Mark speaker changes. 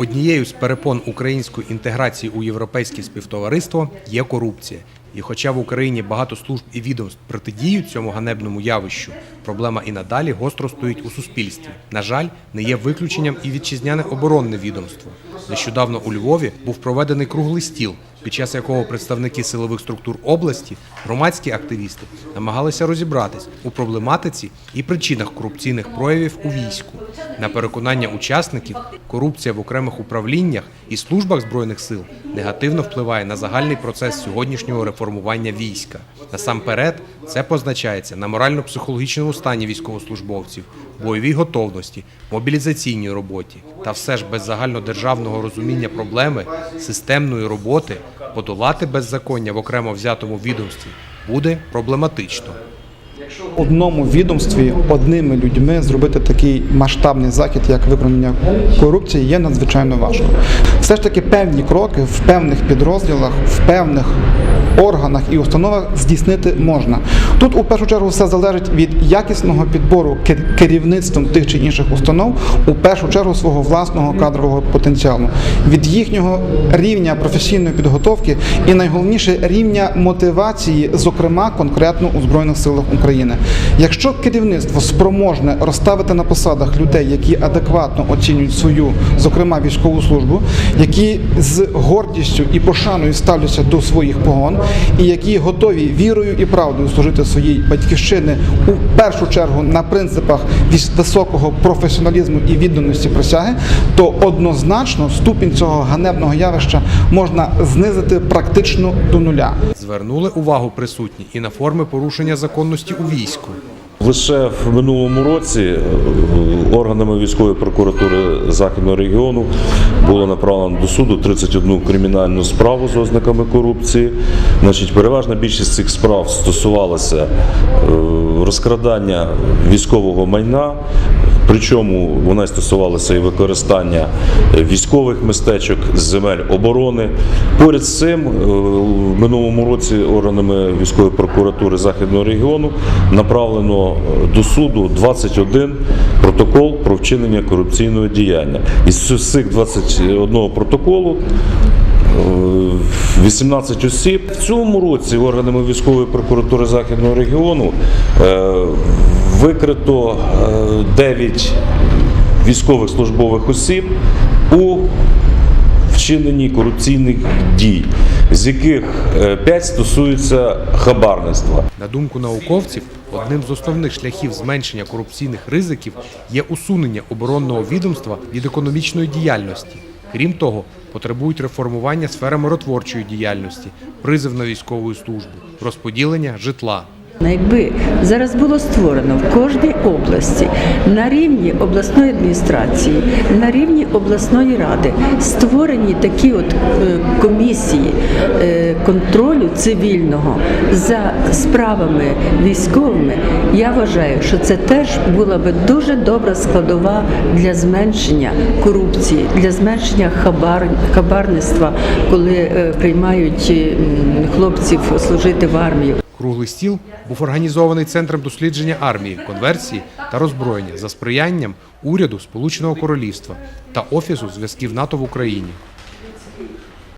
Speaker 1: Однією з перепон української інтеграції у європейське співтовариство є корупція. І хоча в Україні багато служб і відомств протидіють цьому ганебному явищу, проблема і надалі гостро стоїть у суспільстві. На жаль, не є виключенням і вітчизняне оборонне відомство. Нещодавно у Львові був проведений круглий стіл, під час якого представники силових структур області, громадські активісти намагалися розібратись у проблематиці і причинах корупційних проявів у війську. На переконання учасників, корупція в окремих управліннях і службах збройних сил негативно впливає на загальний процес сьогоднішнього реформування війська. Насамперед, це позначається на морально-психологічному стані військовослужбовців, бойовій готовності, мобілізаційній роботі та все ж без загальнодержавного розуміння проблеми системної роботи подолати беззаконня в окремо взятому відомстві буде проблематично.
Speaker 2: В одному відомстві одними людьми зробити такий масштабний захід, як виконання корупції, є надзвичайно важко. Все ж таки певні кроки в певних підрозділах, в певних органах і установах здійснити можна. Тут у першу чергу все залежить від якісного підбору керівництвом тих чи інших установ, у першу чергу свого власного кадрового потенціалу, від їхнього рівня професійної підготовки і найголовніше рівня мотивації, зокрема конкретно у збройних силах України. Якщо керівництво спроможне розставити на посадах людей, які адекватно оцінюють свою, зокрема військову службу, які з гордістю і пошаною ставляться до своїх погон, і які готові вірою і правдою служити своїй батьківщини у першу чергу на принципах високого професіоналізму і відданості присяги, то однозначно ступінь цього ганебного явища можна знизити практично до нуля.
Speaker 1: Звернули увагу присутні і на форми порушення законності у війську.
Speaker 3: Лише в минулому році е, органами військової прокуратури західного регіону було направлено до суду 31 кримінальну справу з ознаками корупції. Значить, переважна більшість цих справ стосувалася е, розкрадання військового майна. Причому вона стосувалася і використання військових містечок земель оборони. Поряд з цим, е, в минулому році органами військової прокуратури Західного регіону направлено е, до суду 21 протокол про вчинення корупційного діяння. Із цих 21 протоколу е, 18 осіб. В цьому році органами військової прокуратури Західного регіону е, викрито е, 9 військових службових осіб у вчиненні корупційних дій, з яких 5 стосуються хабарництва.
Speaker 1: На думку науковців, одним з основних шляхів зменшення корупційних ризиків є усунення оборонного відомства від економічної діяльності. Крім того, потребують реформування сфери миротворчої діяльності, призив на військову службу, розподілення житла.
Speaker 4: Якби зараз було створено в кожній області на рівні обласної адміністрації, на рівні обласної ради створені такі от е, комісії е, контролю цивільного за справами військовими, я вважаю, що це теж була би дуже добра складова для зменшення корупції, для зменшення хабар, хабарництва, коли е, приймають хлопців служити в армію.
Speaker 1: Круглий стіл був організований центром дослідження армії, конверсії та роззброєння за сприянням уряду Сполученого Королівства та Офісу зв'язків НАТО в Україні.